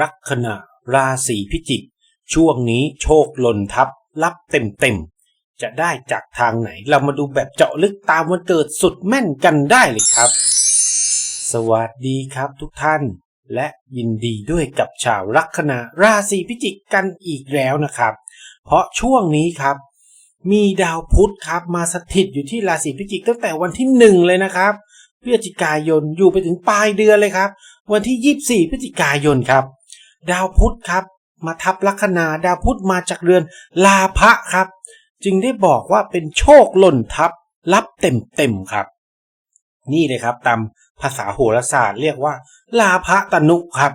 ลัคนาราศีพิจิก ช่วงนี้โชคหล่นทับรับเต็มเต็มๆ จะได้จากทางไหนเรามาดูแบบเจาะลึกตามวันเกิดสุดแม่นกันได้เลยครับ สวัสดีครับทุกท่าน และยินดีด้วยกับชาวลัคนาราศีพิจิกกันอีกแล้วนะครับ เพราะช่วงนี้ครับ มีดาวพุธครับมาสถิตอยู่ที่ราศีพิจิกตั้งแต่วันที่หนึ่งเลยนะครับพฤศจิกายนอยู่ไปถึงปลายเดือนเลยครับ วันที่ 24 พฤศจิกายนครับ ดาวพุธครับ มาทับลัคนาดาวพุธมาจากเรือนลาภะครับ จึงได้บอกว่าเป็นโชคหล่นทับรับเต็มๆครับ นี่เลยครับตามภาษาโหราศาสตร์เรียกว่า ลาภะตนุครับ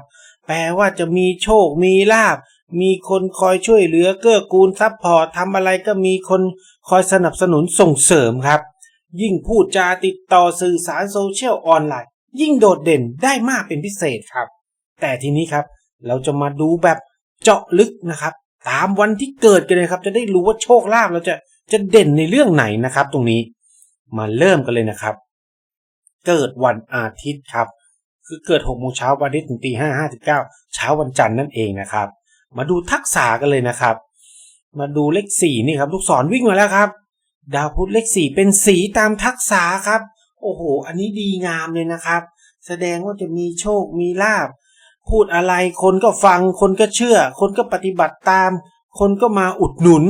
แปลว่าจะมีโชคมีลาบมีคนคอยช่วยเหลือเกื้อกูลซัพพอร์ตทำอะไรก็มีคนคอยสนับสนุนส่งเสริมครับ ยิ่งพูดจาติดต่อสื่อสารโซเชียลออนไลน์ ยิ่งโดดเด่นได้มากเป็นพิเศษครับ แต่ทีนี้ครับ เราจะมาดูแบบเจาะลึกนะครับ ตามวันที่เกิดกันเลยครับ จะได้รู้ว่าโชคลาภเราจะจะเด่นในเรื่องไหนนะครับ ตรงนี้มาเริ่มกันเลยนะครับ เกิดวันอาทิตย์ครับ คือเกิด6โมงเช้าวันอาทิตย์ถึงตีห้าห้าสิบเก้าเช้าวันจันทร์นั่นเองนะครับ มาดูทักษะกันเลยนะครับ มาดูเลขสี่นี่ครับ ลูกศรวิ่งมาแล้วครับ ดาวพุธเลขสี่เป็นสีตามทักษะครับ โอ้โห อันนี้ดีงามเลยนะครับ แสดงว่าจะมีโชคมีลาบ พูดอะไรคนก็ฟัง คนก็เชื่อ คนก็ปฏิบัติตาม คนก็มาอุดหนุน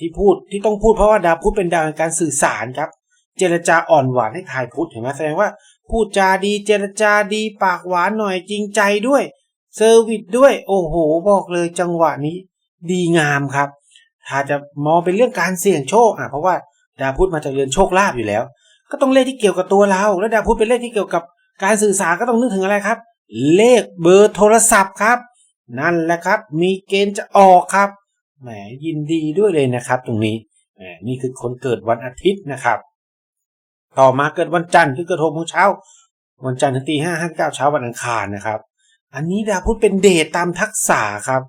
ที่พูดที่ต้องพูดเพราะว่าดาวพุธเป็นดาวแห่งการสื่อสารครับ เจรจาอ่อนหวานให้ทายพุธเห็นไหมแสดงว่าพูดจาดีเจรจาดีปากหวานหน่อยจริงใจด้วยเซอร์วิสด้วย โอ้โห บอกเลยจังหวะนี้ ดีงามครับ ถ้าจะมองเป็นเรื่องการเสี่ยงโชคอะเพราะว่าดาวพุธมาจากเรือนโชคลาภอยู่แล้ว ก็ต้องเลขที่เกี่ยวกับตัวเรา แล้วดาวพุธเป็นเลขที่เกี่ยวกับการสื่อสารก็ต้องนึกถึงอะไรครับ เลขเบอร์โทรศัพท์ครับ นั่นแหละครับ มีเกณฑ์จะออกครับแหมยินดีด้วยเลยนะครับ ตรงนี้แหมนี่คือคนเกิดวันอาทิตย์นะครับ ต่อมาเกิดวันจันทร์คือเกิดหกโมงเช้า วันจันทร์ถึงตีห้าห้าเก้าเช้าวันอังคารนะครับ อันนี้ดาวพุธเป็นเดชตามทักษะครับ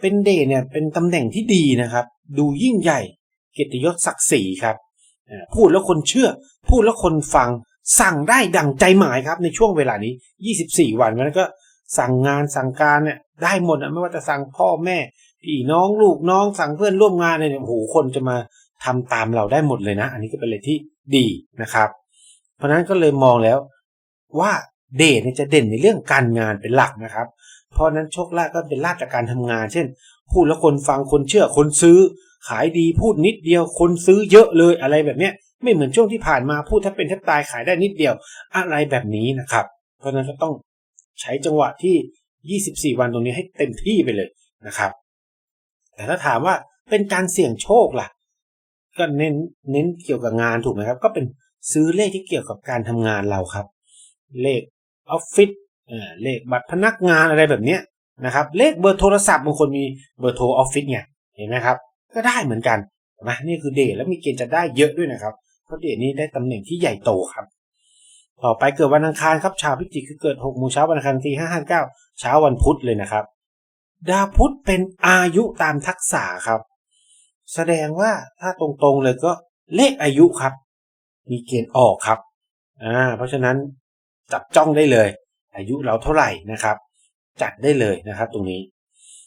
เป็นเดชเนี่ยเป็นตำแหน่งที่ดีนะครับ ดูยิ่งใหญ่เกียรติยศศักดิ์ศรีครับพูดแล้วคนเชื่อ พูดแล้วคนฟัง สั่งได้ดั่งใจหมายครับในช่วงเวลานี้ 24 วันมันก็สั่งงานสั่งการเนี่ยได้หมดอะไม่ว่าจะสั่งพ่อแม่พี่น้องลูกน้องสั่งเพื่อนร่วมงานเนี่ยโอ้โหคนจะมาทำตามเราได้หมดเลยนะ อันนี้ก็เป็นอะไรที่ดีนะครับ เพราะฉะนั้นก็เลยมองแล้วว่าเดชเนี่ยจะเด่นในเรื่องการงานเป็นหลักนะครับ เพราะนั้นโชคลาภก็เป็นลาภจากการทำงาน เช่น พูดแล้วคนฟังคนเชื่อคนซื้อ ขายดีพูดนิดเดียวคนซื้อเยอะเลยอะไรแบบเนี้ย ไม่เหมือนช่วงที่ผ่านมาพูดถ้าเป็นแทบตายขายได้นิดเดียว อะไรแบบนี้นะครับ เพราะนั้นก็ต้องใช้จังหวะที่ 24 วันตรงนี้ให้เต็มที่ไปเลยนะครับ แต่ถ้าถามว่าเป็นการเสี่ยงโชคล่ะ ก็เน้นเน้นเกี่ยวกับงานถูกไหมครับ ก็เป็นซื้อเลขที่เกี่ยวกับการทำงานเราครับ เลขออฟฟิศเลขบัตรพนักงานอะไรแบบเนี้ยนะครับ เลขเบอร์โทรศัพท์บางคนมีเบอร์โทรออฟฟิศไงเห็นไหมครับ ก็ได้เหมือนกัน นไหมนี่คือเดทแล้วมีเกณฑ์จะได้เยอะด้วยนะครับเพราะเดทนี้ได้ตำแหน่งที่ใหญ่โตครับ ต่อไปเกิดวันอังคารครับชาวพิจิกคือเกิด6โมงเช้าวันอังคารที่5 5 9เก้าเช้าวันพุธเลยนะครับ ดาวพุธเป็นอายุตามทักษะครับ แสดงว่าถ้าตรงๆเลยก็เลขอายุครับ มีเกณฑ์ออกครับอ่าเพราะฉะนั้นจับจ้องได้เลย อายุเราเท่าไหร่นะครับ จัดได้เลยนะครับ ตรงนี้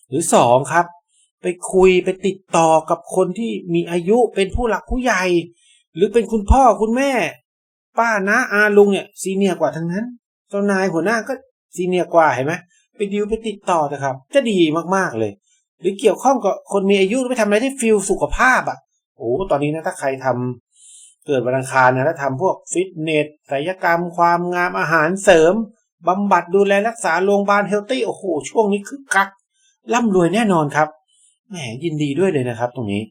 หรือสองครับ คุยไปติดต่อกับคนที่มีอายุเป็นผู้หลักผู้ใหญ่ หรือเป็นคุณพ่อคุณแม่ ป้าน้าอาลุงเนี่ยซีเนียกว่าทั้งนั้นเจ้านายหัวหน้าก็ซีเนียกว่าเห็นไหมไปดิวไปติดต่อนะครับ จะดีมากๆเลย หรือเกี่ยวข้องกับคนมีอายุไปทำอะไรที่ฟิลสุขภาพอะโอ้ตอนนี้นะถ้าใครทำเกิดวันอังคารนะแล้วทำพวกฟิตเนสศัลยกรรม ความงามอาหารเสริมบำบัดดูแลรักษาโรงพยาบาลเฮลตี้โอ้โหช่วงนี้คึกคักร่ำรวยแน่นอนครับ แหมยินดีด้วยเลยนะครับ ตรงนี้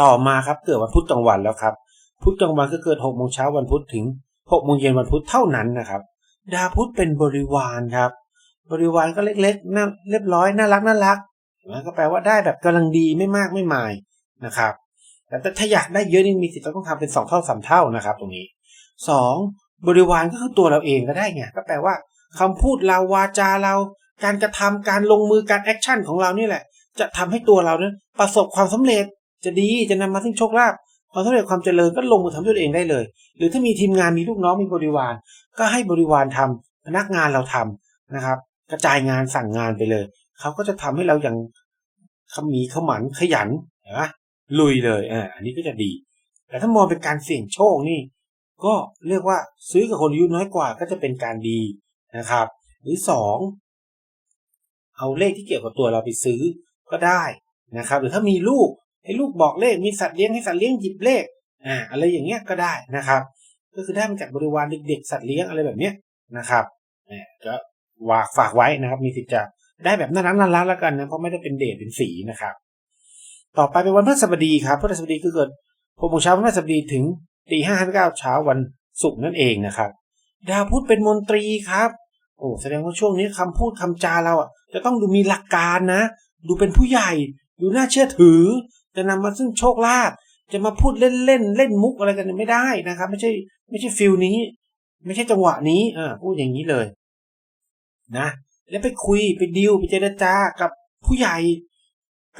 ต่อมาครับเกิดวันพุธกลางวันแล้วครับ พุธกลางวันก็เกิดหกโมงเช้าวันพุธถึงหกโมงเย็นวันพุธเท่านั้นนะครับ ดาวพุธเป็นบริวารครับ บริวารก็เล็กๆน่าเรียบร้อยน่ารักน่ารักนะก็แปลว่าได้แบบกำลังดีไม่มากไม่มายนะครับแต่ถ้าอยากได้เยอะนี่มีสิทธิ์ต้องทำเป็นสองเท่าสามเท่านะครับ ตรงนี้สองบริวารก็คือตัวเราเองก็ได้ไงก็แปลว่าคำพูดเราวาจาเรา การกระทำการลงมือการแอคชั่นของเรานี่แหละ จะทำให้ตัวเรานั้นประสบความสำเร็จจะดีจะนำมาซึ่งโชคลาภความสำเร็จความเจริญก็ลงมือทำด้วยตัวเองได้เลย หรือถ้ามีทีมงานมีลูกน้องมีบริวาร ก็ให้บริวารทำพนักงานเราทำนะครับ กระจายงานสั่งงานไปเลยเขาก็จะทำให้เราอย่างขมีขมันขยันนะลุยเลยอ่าอันนี้ก็จะดี แต่ถ้ามองเป็นการเสี่ยงโชคนี่ ก็เรียกว่าซื้อกับคนอายุน้อยกว่าก็จะเป็นการดีนะครับ หรือสองเอาเลขที่เกี่ยวกับตัวเราไปซื้อ ก็ได้นะครับ หรือถ้ามีลูกให้ลูกบอกเลข มีสัตว์เลี้ยงให้สัตว์เลี้ยงหยิบเลข อ่า อะไรอย่างเงี้ยก็ได้นะครับ ก็คือได้มาจากบริวารเด็กๆสัตว์เลี้ยงอะไรแบบเนี้ยนะครับเนี่ยก็วากฝากไว้นะครับ มีสิทธิ์จะได้แบบน่ารักน่ารักแล้วกันนะเพราะไม่ได้เป็นเดทเป็นสีนะครับ ต่อไปเป็นวันพฤหัสบดีครับพฤหัสบดีคือเกิดหกโมงเช้าวันพฤหัสบดีถึงตีห้าห้าเก้าเช้าวันศุกร์นั่นเองนะครับ ดาวพุธเป็นมนตรีครับ โอ้แสดงว่าช่วงนี้คำพูดคำจาเราอะจะต้องดูมีหลักการนะ ดูเป็นผู้ใหญ่ ดูน่าเชื่อถือ จะนำมาซึ่งโชคลาภจะมาพูดเล่นเล่นเล่นมุกอะไรกันไม่ได้นะครับ ไม่ใช่ไม่ใช่ฟิลนี้ ไม่ใช่จังหวะนี้อ่าพูดอย่างนี้เลย นะ แล้วไปคุยไปดิวไปเจรจากับผู้ใหญ่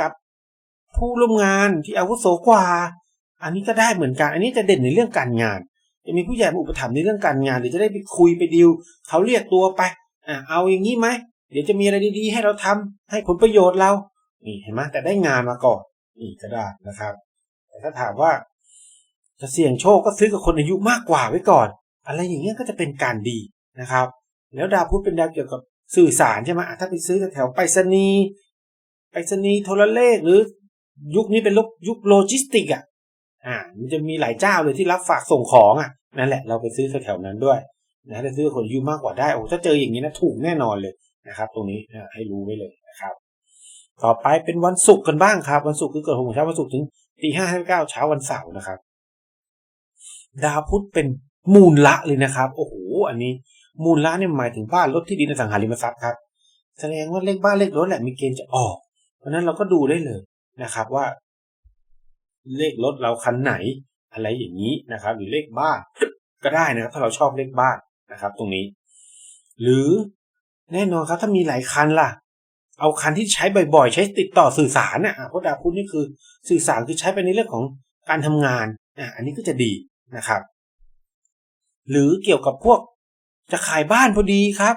กับผู้ร่วมงานที่อาวุโสกว่า อันนี้ก็ได้เหมือนกัน อันนี้จะเด่นในเรื่องการงาน จะมีผู้ใหญ่มาอุปถัมภ์ในเรื่องการงานหรือจะได้ไปคุยไปดิวเขาเรียกตัวไปอ่าเอาอย่างนี้ไหม เดี๋ยวจะมีอะไรดีๆ ให้เราทำให้ผลประโยชน์เรา นี่เห็นไหมแต่ได้งานมาก่อนนี่ก็ได้นะครับ แต่ถ้าถามว่าจะเสี่ยงโชคก็ซื้อกับคนอายุมากกว่าไว้ก่อน อะไรอย่างเงี้ยก็จะเป็นการดีนะครับ แล้วดาวพุธเป็นดาวเกี่ยวกับสื่อสารใช่ไหมถ้าไปซื้อแถวไปรษณีย์ไปรษณีย์โทรเลขหรือยุคนี้เป็นยุคโลจิสติกอะ อ่า มันจะมีหลายเจ้าเลยที่รับฝากส่งของอะ นั่นแหละเราไปซื้อแถวๆนั้นด้วยนะถ้าซื้อคนอายุมากกว่าได้โอ้ถ้าเจออย่างนี้นะถูกแน่นอนเลย นะครับ ตรงนี้ให้รู้ไว้เลยนะครับ ต่อไปเป็นวันศุกร์กันบ้างครับ วันศุกร์คือเกิดหกโมงเช้าวันศุกร์ถึงตีห้าห้าเก้าเช้าวันเสาร์นะครับ ดาวพุธเป็นมูลละเลยนะครับ โอ้โหอันนี้มูลละเนี่ยหมายถึงบ้านรถที่ดินอสังหาริมทรัพย์ครับแสดงว่าเลขบ้านเลขรถแหละมีเกณฑ์จะออก เพราะนั้นเราก็ดูได้เลยนะครับว่า เลขรถเราคันไหน อะไรอย่างนี้นะครับ หรือเลขบ้านก็ได้นะครับ ถ้าเราชอบเลขบ้านนะครับ ตรงนี้ หรือ แน่นอนครับถ้ามีหลายคันล่ะ เอาคันที่ใช้บ่อยๆ ใช้ติดต่อสื่อสารน่ะเพราะดาวพุธนี่คือสื่อสารคือใช้ไปในเรื่องของการทำงานอะอันนี้ก็จะดีนะครับ หรือเกี่ยวกับพวกจะขายบ้านพอดีครับ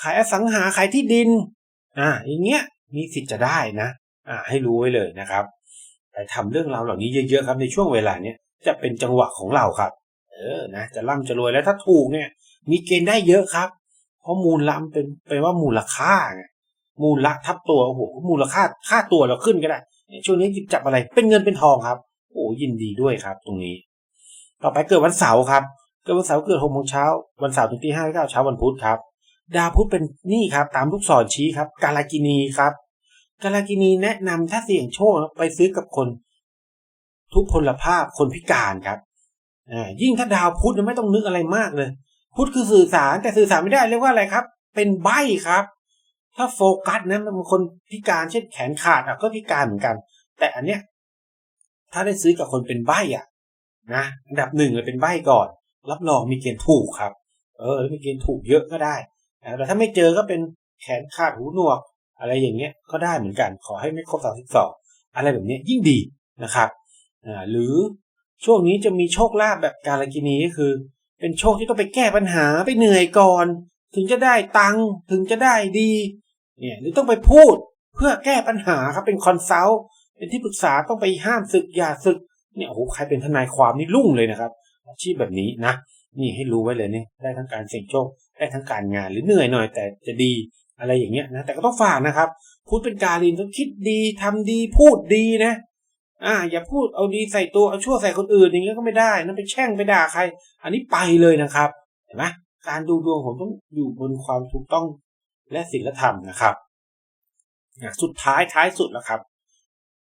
ขายอสังหาขายที่ดินอ่าอย่างเงี้ยมีสิทธิ์จะได้นะอ่าให้รู้ไว้เลยนะครับไปทำเรื่องราวเหล่านี้เยอะๆครับในช่วงเวลาเนี้ยจะเป็นจังหวะของเราครับ เออนะจะร่ำจะรวยแล้วถ้าถูกเนี่ย มีเกณฑ์ได้เยอะครับ เพราะมูลละเป็นแปลว่ามูลค่าไงมูลละทับตัวโอ้โหมูลค่าค่าตัวเราขึ้นก็ได้ช่วงนี้หยิบจับอะไรเป็นเงินเป็นทองครับ โอ้ยินดีด้วยครับ ตรงนี้ ต่อไปเกิดวันเสาร์ครับ เกิดวันเสาร์เกิดหกโมงเช้าวันเสาร์ถึงที่ห้าเก้าเช้าวันพุธครับ ดาวพุธเป็นนี่ครับ ตามลูกศรชี้ครับ กาลากินีครับ กาลากินีแนะนำถ้าเสี่ยงโชคไปซื้อกับคน ทุกพลภาพคนพิการครับอ่ายิ่งถ้าดาวพุธไม่ต้องนึกอะไรมากเลย พุธคือสื่อสารแต่สื่อสารไม่ได้เรียกว่าอะไรครับ เป็นใบครับ ถ้าโฟกัสนะบางคนพิการเช่นแขนขาดอะก็พิการเหมือนกัน แต่อันเนี้ยถ้าได้ซื้อกับคนเป็นใบอะนะอันดับหนึ่งเลยเป็นใบก่อน รับรองมีเกณฑ์ถูกครับ เออมีเกณฑ์ถูกเยอะก็ได้แต่ถ้าไม่เจอก็เป็นแขนขาดหูหนวก อะไรอย่างเงี้ยก็ได้เหมือนกัน ขอให้ไม่ครบสามสิบสองอะไรแบบนี้ยิ่งดีนะครับอ่าหรือช่วงนี้จะมีโชคลาภแบบกาลกินีก็คือ เป็นโชคที่ต้องไปแก้ปัญหาไปเหนื่อยก่อน ถึงจะได้ตังค์ถึงจะได้ดีเนี่ยหรือต้องไปพูดเพื่อแก้ปัญหาครับเป็นคอนซัลท์เป็นที่ปรึกษาต้องไปห้ามศึกอย่าศึกเนี่ยโอ้โหใครเป็นทนายความนี่รุ่งเลยนะครับ อาชีพแบบนี้นะ นี่ให้รู้ไว้เลยเนี่ยได้ทั้งการเสี่ยงโชคได้ทั้งการงานหรือเหนื่อยหน่อยแต่จะดีอะไรอย่างเงี้ยนะแต่ก็ต้องฝากนะครับ พูดเป็นการินต้องคิดดีทำดีพูดดีนะ อ่า อย่าพูดเอาดีใส่ตัวเอาชั่วใส่คนอื่นอย่างเงี้ยก็ไม่ได้นะไปแช่งไปด่าใคร อันนี้ไปเลยนะครับ เห็นไหมการดูดวงผมต้องอยู่บนความถูกต้องและศีลธรรมนะครับสุดท้ายท้ายสุดแล้วครับ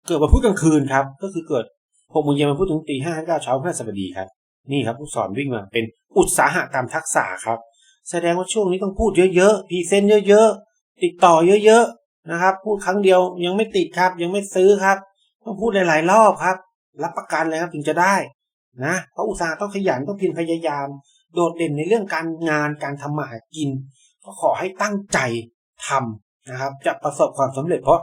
เกิดวันพุธกลางคืนครับ ก็คือเกิดหกโมงเย็นวันพุธถึงตีห้าเก้าเช้าพฤหัสบดีครับ นี่ครับผู้สอนวิ่งมาเป็นอุตสาหะตามทักษะครับ แสดงว่าช่วงนี้ต้องพูดเยอะๆพรีเซนต์เยอะๆติดต่อเยอะๆนะครับ พูดครั้งเดียวยังไม่ติดครับ ยังไม่ซื้อครับ ต้องพูดหลาย ๆ รอบครับ รับประกันเลยครับถึงจะได้นะเพราะอุตสาหะต้องขยันต้องเพียรพยายาม โดดเด่นในเรื่องการงานการทำมาหากิน ก็ขอให้ตั้งใจทำนะครับ จะประสบความสำเร็จเพราะ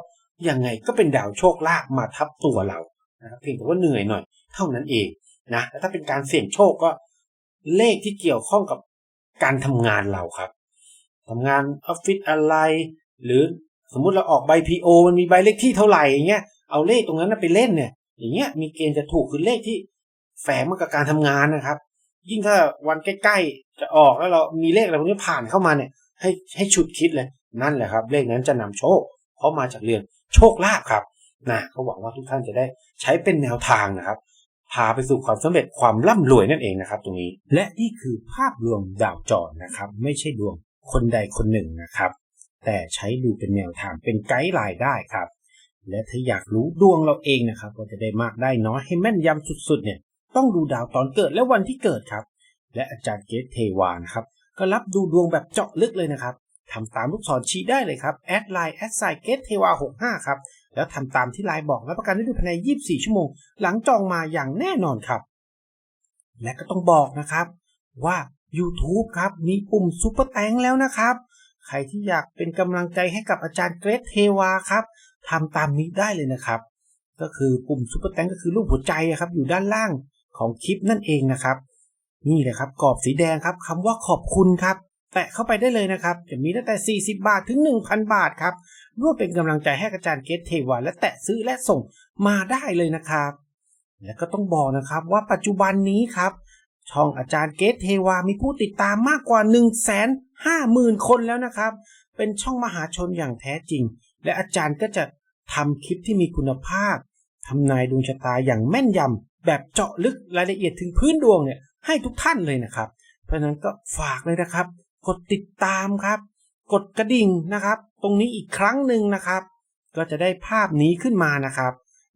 ยังไงก็เป็นดาวโชคลาภมาทับตัวเรานะครับเพียงแต่ว่าเหนื่อยหน่อย เท่านั้นเองนะแต่ถ้าเป็นการเสี่ยงโชคก็เลขที่เกี่ยวข้องกับการทำงานเราครับทำงานออฟฟิศอะไร หรือสมมุติเราออกใบพีโอมันมีใบเลขที่เท่าไหร่อย่างเงี้ย เอาเลขตรงนั้นนะไปเล่นเนี่ย อย่างเงี้ยมีเกณฑ์จะถูกคือเลขที่แฝงมากับการทำงานนะครับ ยิ่งถ้าวันใกล้ๆจะออกแล้วเรามีเลขอะไรพวกนี้ผ่านเข้ามาเนี่ย ให้ให้ฉุดคิดเลยนั่นแหละครับ เลขนั้นจะนำโชค เพราะมาจากเรื่องโชคลาภครับนะก็หวังว่าทุกท่านจะได้ใช้เป็นแนวทางนะครับพาไปสู่ความสำเร็จความร่ำรวยนั่นเองนะครับตรงนี้ และนี่คือภาพรวมดาวจรนะครับ ไม่ใช่ดวงคนใดคนหนึ่งนะครับ แต่ใช้ดูเป็นแนวทางเป็นไกด์ไลน์ได้ครับ และถ้าอยากรู้ดวงเราเองนะครับว่าจะได้มากได้น้อยให้แม่นยำสุดๆ เนี่ยต้องดูดาวตอนเกิดและวันที่เกิดครับ และอาจารย์เกตเทวานะครับก็รับดูดวงแบบเจาะลึกเลยนะครับทำตามลูกศรชี้ได้เลยครับแอดไลน์แอดไซเกตเทวา65ครับแล้วทำตามที่ไลน์บอกรับประกันได้ดูภายใน 24 ชั่วโมง หลังจองมาอย่างแน่นอนครับ และก็ต้องบอกนะครับว่า YouTube ครับมีปุ่มซุปเปอร์แตงแล้วนะครับ ใครที่อยากเป็นกำลังใจให้กับอาจารย์เกรทเทวาครับ ทำตามนี้ได้เลยนะครับ ก็คือปุ่มซุปเปอร์แตงก็คือรูปหัวใจครับอยู่ด้านล่างของคลิปนั่นเองนะครับ นี่เลยครับกรอบสีแดงครับคำว่าขอบคุณครับ แตะเข้าไปได้เลยนะครับ จะมีตั้งแต่ 40 บาทถึง 1,000 บาทครับร่วมเป็นกำลังใจให้อาจารย์เกตเทวาและแตะซื้อและส่งมาได้เลยนะครับ และก็ต้องบอกนะครับว่าปัจจุบันนี้ครับช่องอาจารย์เกตเทวามีผู้ติดตามมากกว่า 1 5 0 0 0 0 คนแล้วนะครับ เป็นช่องมหาชนอย่างแท้จริง และอาจารย์ก็จะทำคลิปที่มีคุณภาพทำนายดวงชะตาอย่างแม่นยำแบบเจาะลึกรายละเอียดถึงพื้นดวงเนี่ยให้ทุกท่านเลยนะครับ เพราะฉะนั้นก็ฝากเลยนะครับ กดติดตามครับ กดกระดิ่งนะครับ ตรงนี้อีกครั้งหนึ่งนะครับ ก็จะได้ภาพนี้ขึ้นมานะครับ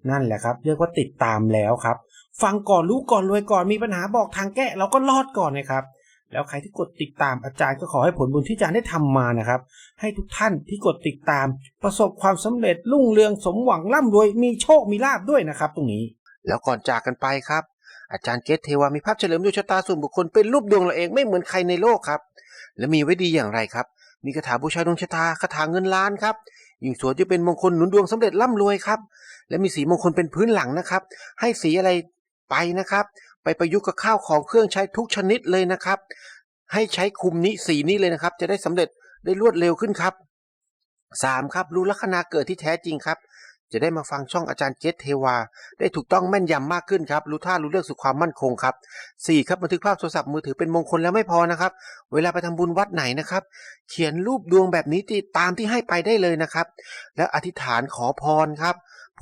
นั่นแหละครับ เรียกว่าติดตามแล้วครับ ฟังก่อนรู้ก่อนรวยก่อนมีปัญหาบอกทางแก้เราก็รอดก่อนนะครับ แล้วใครที่กดติดตามอาจารย์ก็ขอให้ผลบุญที่อาจารย์ได้ทำมานะครับ ให้ทุกท่านที่กดติดตาม ประสบความสำเร็จรุ่งเรืองสมหวังร่ำรวยมีโชคมีลาบด้วยนะครับ ตรงนี้ แล้วก่อนจากกันไปครับ อาจารย์เกตเทวามีภาพเฉลิมดวงชะตาส่วนบุคคลเป็นรูปดวงเราเองไม่เหมือนใครในโลกครับ และมีไว้ดีอย่างไรครับ มีคาถาบูชาดวงชะตาคาถาเงินล้านครับยิ่งสวยจะเป็นมงคลหนุนดวงสำเร็จร่ำรวยครับและมีสีมงคลเป็นพื้นหลังนะครับ ให้สีอะไรไปนะครับ ไปประยุกต์กับข้าวของเครื่องใช้ทุกชนิดเลยนะครับ ให้ใช้คุมนี้สีนี้เลยนะครับ จะได้สำเร็จได้รวดเร็วขึ้นครับสามครับรู้ลัคนาเกิดที่แท้จริงครับ จะได้มาฟังช่องอาจารย์เกตเทวา ได้ถูกต้องแม่นยำมากขึ้นครับ รู้ท่ารู้เรื่องสู่ความมั่นคงครับ 4. ครับบันทึกภาพโทรศัพท์มือถือเป็นมงคลแล้วไม่พอนะครับ เวลาไปทำบุญวัดไหนนะครับ เขียนรูปดวงแบบนี้ที่ตามที่ให้ไปได้เลยนะครับ แล้วอธิษฐานขอพรครับ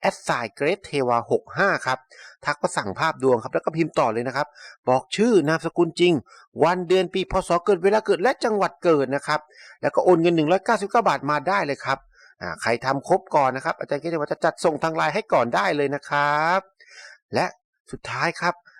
แอดไซเกรดเทวา65 ครับ ทักมาสั่งภาพดวงครับ แล้วก็พิมพ์ต่อเลยนะครับ บอกชื่อนามสกุลจริง วันเดือนปีพศเกิดเวลาเกิดและจังหวัดเกิดนะครับ แล้วก็โอนเงิน 199 บาทมาได้เลยครับใครทำครบก่อนนะครับ อาจารย์เกรดเทวาจะจัดส่งทางไลน์ให้ก่อนได้เลยนะครับ และสุดท้ายครับ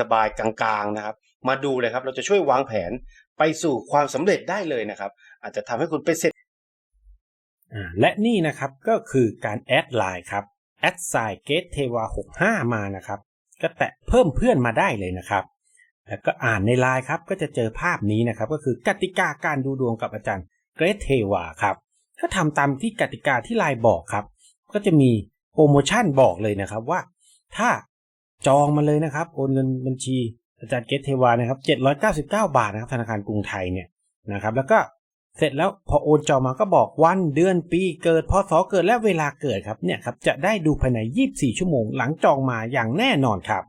สบายๆกลางๆนะครับ มาดูเลยครับ เราจะช่วยวางแผนไปสู่ความสำเร็จได้เลยนะครับ อาจจะทำให้คุณไปเสร็จและนี่นะครับก็คือการแอดไลน์ครับแอดไซเกตเทวา65 มานะครับ ก็แตะเพิ่มเพื่อนมาได้เลยนะครับ แล้วก็อ่านในไลน์ครับก็จะเจอภาพนี้นะครับ ก็คือกติกาการดูดวงกับอาจารย์เกรทเทวาครับก็ทำตามที่กติกาที่ไลน์บอกครับ ก็จะมีโปรโมชั่นบอกเลยนะครับว่า ถ้า จองมาเลยนะครับ โอนเงินบัญชีอาจารย์เกตเทวานะครับ 799 บาทนะครับธนาคารกรุงไทยเนี่ยนะครับ แล้วก็เสร็จแล้วพอโอนจองมาก็บอกวันเดือนปีเกิดพศเกิดและเวลาเกิดครับเนี่ยครับจะได้ดูภายใน 24 ชั่วโมงหลังจองมาอย่างแน่นอนครับ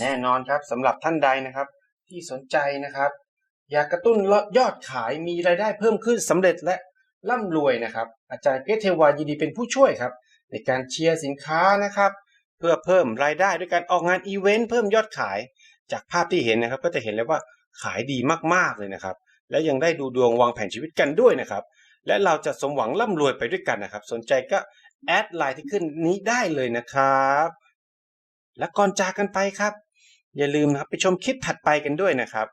แน่นอนครับสำหรับท่านใดนะครับ ที่สนใจนะครับ อยากกระตุ้นยอดขายมีรายได้เพิ่มขึ้นสำเร็จและร่ำรวยนะครับ อาจารย์เกตเทวายินดีเป็นผู้ช่วยครับ ในการเชียร์สินค้านะครับ พื่อเพิ่มรายได้ด้วยการออกงานอีเวนต์เพิ่มยอดขาย จากภาพที่เห็นนะครับ ก็จะเห็นเลยว่าขายดีมากๆเลยนะครับ และยังได้ดูดวงวางแผนชีวิตกันด้วยนะครับ และเราจะสมหวังร่ำรวยไปด้วยกันนะครับ สนใจก็แอดไลน์ที่ขึ้นนี้ได้เลยนะครับ และก่อนจากกันไปครับ อย่าลืมนะครับไปชมคลิปถัดไปกันด้วยนะครับ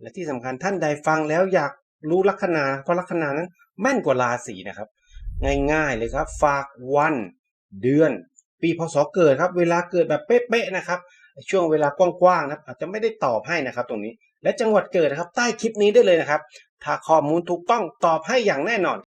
และที่สำคัญท่านใดฟังแล้วอยากรู้ลัคนาเพราะลัคนานั้นแม่นกว่าราศีนะครับ ง่ายๆเลยครับ ฝากวัน เดือน ปีพศเกิดครับ เวลาเกิดแบบเป๊ะๆนะครับ ช่วงเวลากว้างๆนะครับอาจจะไม่ได้ตอบให้นะครับตรงนี้ และจังหวัดเกิดนะครับ ใต้คลิปนี้ได้เลยนะครับ ถ้าข้อมูลถูกต้องตอบให้อย่างแน่นอน